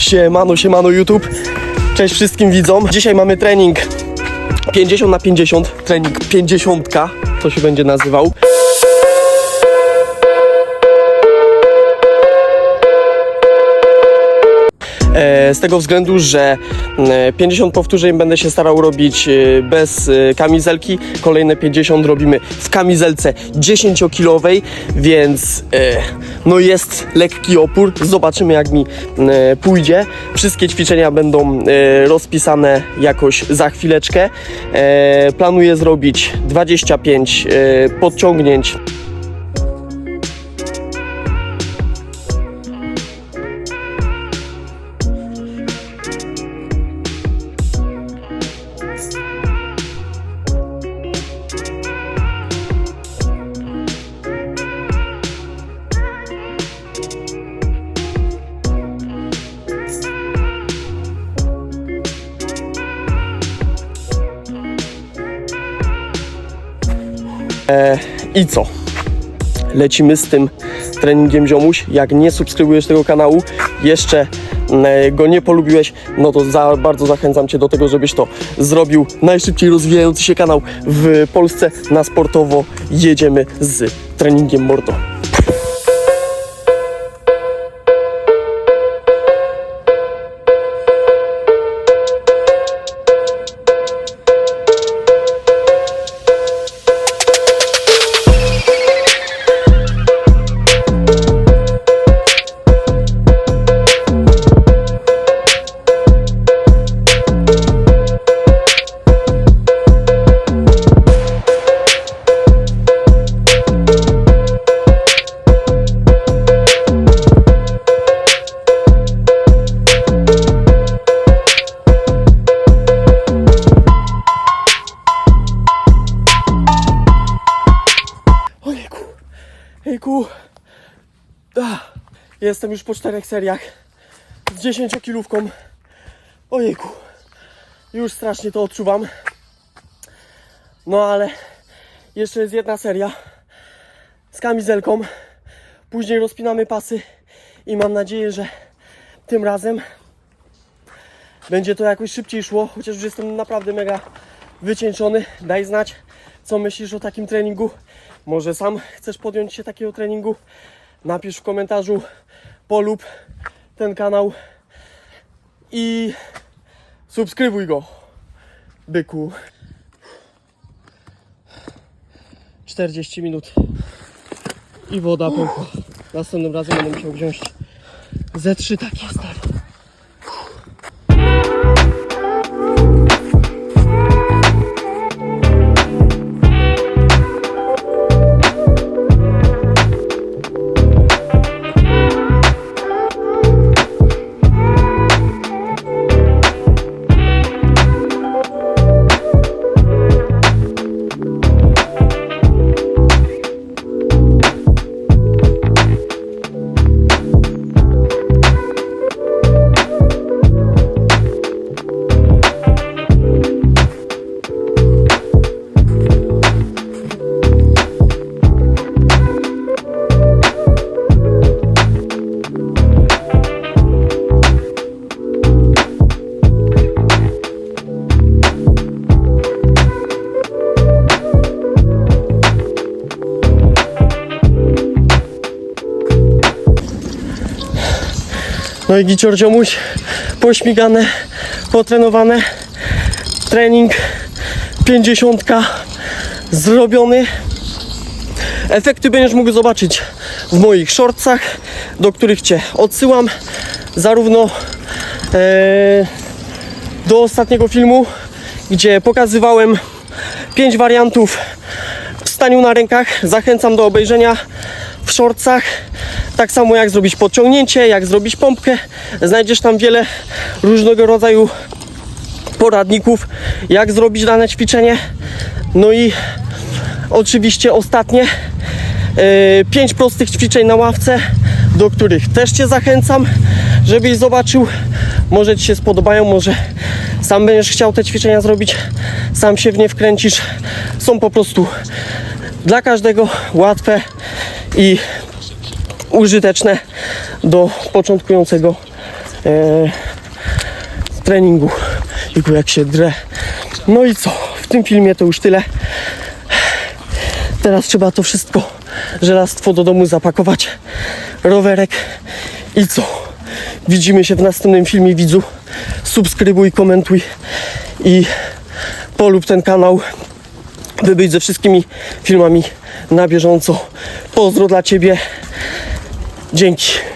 Siemano, siemano YouTube. Cześć wszystkim widzom. Dzisiaj mamy trening 50 na 50, trening 50, to się będzie nazywał. Z tego względu, że e, 50 powtórzeń będę się starał robić e, bez e, kamizelki, kolejne 50 robimy w kamizelce 10-kilowej, więc e, no jest lekki opór. Zobaczymy jak mi pójdzie. Wszystkie ćwiczenia będą rozpisane jakoś za chwileczkę. Planuję zrobić 25 e, I co? Lecimy z tym treningiem ziomuś. Jak nie subskrybujesz tego kanału, jeszcze mm, go nie polubiłeś, no to za, bardzo zachęcam Cię do tego, żebyś to zrobił. Najszybciej rozwijający się kanał w Polsce na sportowo. Jedziemy z treningiem mordo. Ojejku. Ah, Jestem już po czterech seriach z 10-kilówką. Ojejku, już strasznie to odczuwam. No ale jeszcze jest jedna seria z kamizelką. Później rozpinamy pasy i mam nadzieję, że tym razem będzie to jakoś szybciej szło, chociaż już jestem naprawdę mega wycieńczony. Daj znać, co myślisz o takim treningu. Może sam chcesz podjąć się takiego treningu? Napisz w komentarzu, polub ten kanał i subskrybuj go, byku. 40 minut i woda pękła. Następnym razem będę musiał wziąć ze trzy takie stare. No i gicior ziomuś, pośmigane, potrenowane. Trening 50 zrobiony. Efekty będziesz mógł zobaczyć w moich shortsach, do których Cię odsyłam. Zarówno e, do ostatniego filmu, gdzie pokazywałem 5 wariantów w staniu na rękach. Zachęcam do obejrzenia w shortsach. Tak samo jak zrobić podciągnięcie, jak zrobić pompkę. Znajdziesz tam wiele różnego rodzaju poradników, jak zrobić dane ćwiczenie. No i oczywiście ostatnie 5 prostych ćwiczeń na ławce, do których też Cię zachęcam, żebyś zobaczył. Może Ci się spodobają, może sam będziesz chciał te ćwiczenia zrobić, sam się w nie wkręcisz. Są po prostu dla każdego łatwe i użyteczne do początkującego z treningu. Jego jak się drę. No i co? W tym filmie to już tyle. Teraz trzeba to wszystko żelastwo do domu zapakować. Rowerek i co? Widzimy się w następnym filmie widzu. Subskrybuj, komentuj i polub ten kanał, by być ze wszystkimi filmami na bieżąco. Pozdro dla Ciebie. Dzięki.